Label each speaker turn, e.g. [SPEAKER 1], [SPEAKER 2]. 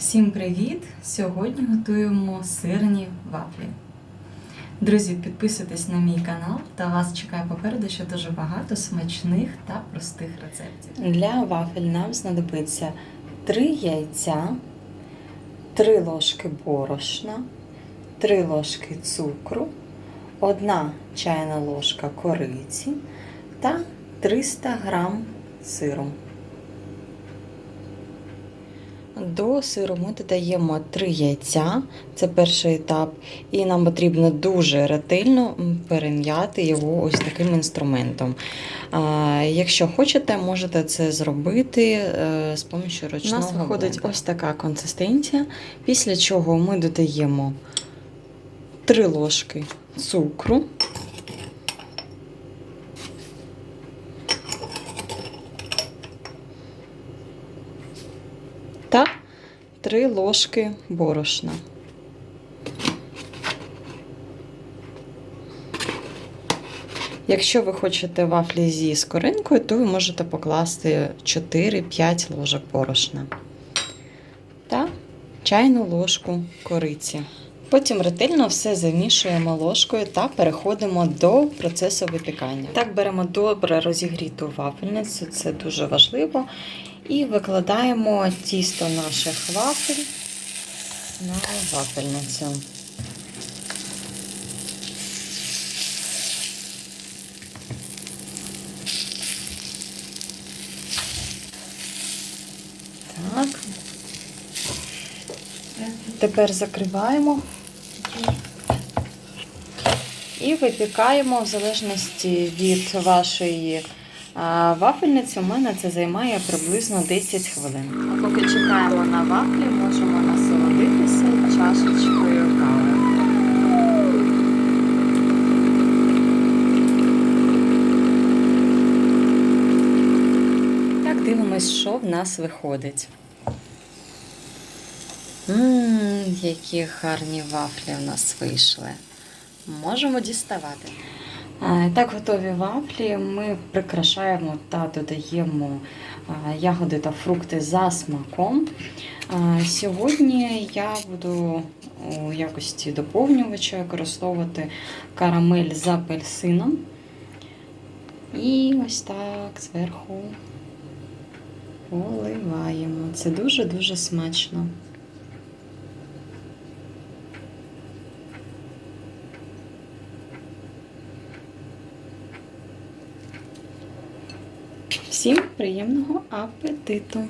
[SPEAKER 1] Всім привіт! Сьогодні готуємо сирні вафлі. Друзі, підписуйтесь на мій канал та вас чекає попереду ще дуже багато смачних та простих рецептів. Для вафель нам знадобиться 3 яйця, 3 ложки борошна, 3 ложки цукру, 1 чайна ложка кориці та 300 грам сиру. До сиру ми додаємо 3 яйця, це перший етап, і нам потрібно дуже ретельно перем'яти його ось таким інструментом. Якщо хочете, можете це зробити е, з допомогою ручного. У нас виходить
[SPEAKER 2] блендера.
[SPEAKER 1] ось така консистенція, після чого ми додаємо 3 ложки цукру. та 3 ложки борошна. Якщо ви хочете вафлі зі скоринкою, то ви можете покласти 4-5 ложок борошна та чайну ложку кориці. Потім ретельно все замішуємо ложкою та переходимо до процесу випікання. Так беремо добре розігріту вафельницю, це дуже важливо. І викладаємо тісто наших вафель на вафельницю. Так. Тепер закриваємо і випікаємо в залежності від вашої а, вафельниці. У мене це займає приблизно 10 хвилин. А поки чекаємо на вафлі, можемо насолодитися чашечкою кави. Так, дивимось, що в нас виходить. Ммм, які гарні вафлі у нас вийшли. Можемо діставати. Так, готові вафлі. Ми прикрашаємо та додаємо ягоди та фрукти за смаком. Сьогодні я буду у якості доповнювача використовувати карамель з апельсином. І ось так зверху поливаємо. Це дуже-дуже смачно. Всім приємного апетиту!